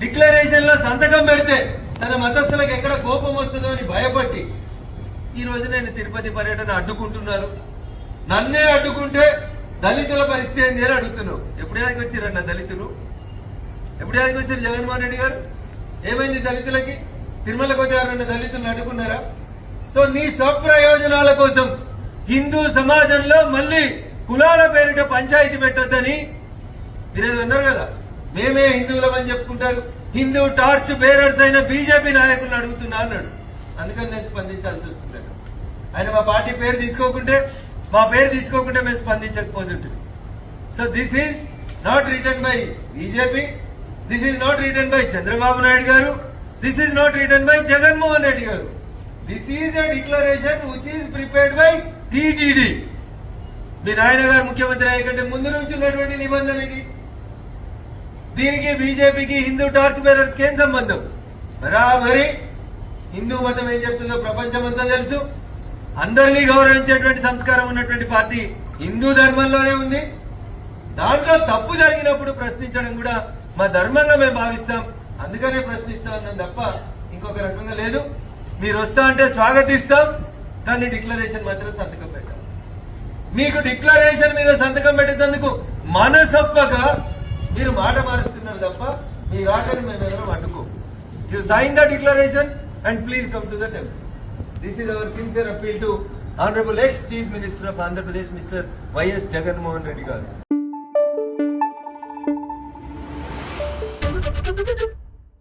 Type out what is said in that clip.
డిక్లరేషన్లో సంతకం పెడితే తన మతస్థులకు ఎక్కడ కోపం వస్తుందో అని భయపట్టి ఈ రోజు నేను తిరుపతి పర్యటన అడ్డుకుంటున్నారు. నన్నే అడ్డుకుంటే దళితుల పరిస్థితి ఏంది అని అడుగుతున్నావు. ఎప్పుడు యాదికి వచ్చారన్న దళితులు? ఎప్పుడు యాదికి వచ్చారు జగన్మోహన్ రెడ్డి గారు? ఏమైంది దళితులకి? తిరుమలకు వచ్చారన్న దళితులను అడ్డుకున్నారా? సో నీ స్వప్రయోజనాల కోసం హిందూ సమాజంలో మళ్ళీ కులాల పేరిట పంచాయతీ పెట్టొద్దని మీరేది ఉన్నారు కదా. మేమే హిందువులమని చెప్పుకుంటారు. హిందూ టార్చ్ బేరర్స్ అయిన బీజేపీ నాయకులను అడుగుతున్నా అన్నాడు. అందుకని నేను స్పందించాల్సి వస్తుంది ఆయన మా పార్టీ పేరు తీసుకోకుంటే మా పేరు తీసుకోకుంటే మేము స్పందించకపోతుంటుంది so this is not return by BJP. This is not return by Chandrababu Naidu garu. This is not return by Jaganmohan Reddy garu. This is a declaration which is prepared by TTD మీ నాయన గారు ముఖ్యమంత్రి అయ్యే కంటే ముందు నుంచి ఉన్నటువంటి నిబంధన ఇది. దీనికి బీజేపీకి హిందూ టార్చ్ బేరర్స్కి ఏం సంబంధం? బరాబరి హిందూ మతం ఏం చెప్తుందో ప్రపంచం అంతా తెలుసు. అందరినీ గౌరవించేటువంటి సంస్కారం ఉన్నటువంటి పార్టీ హిందూ ధర్మంలోనే ఉంది. దాంట్లో తప్పు జరిగినప్పుడు ప్రశ్నించడం కూడా మా ధర్మంగా మేము భావిస్తాం. అందుకనే ప్రశ్నిస్తా అన్నాం తప్ప ఇంకొక రకంగా లేదు. మీరు వస్తా అంటే స్వాగతిస్తాం. కానీ డిక్లరేషన్ మాత్రం సంతకం పెట్టాం. మీకు డిక్లరేషన్ మీద సంతకం పెట్టేందుకు మనసొప్పగా మీరు మాట మారుస్తున్నారు తప్ప మీ రాకని మేము ఎవరో అడ్డుకో you sign the declaration and please come to the temple this is our sincere appeal to honourable ex chief minister of Andhra Pradesh mister Y S Jaganmohan Reddy garu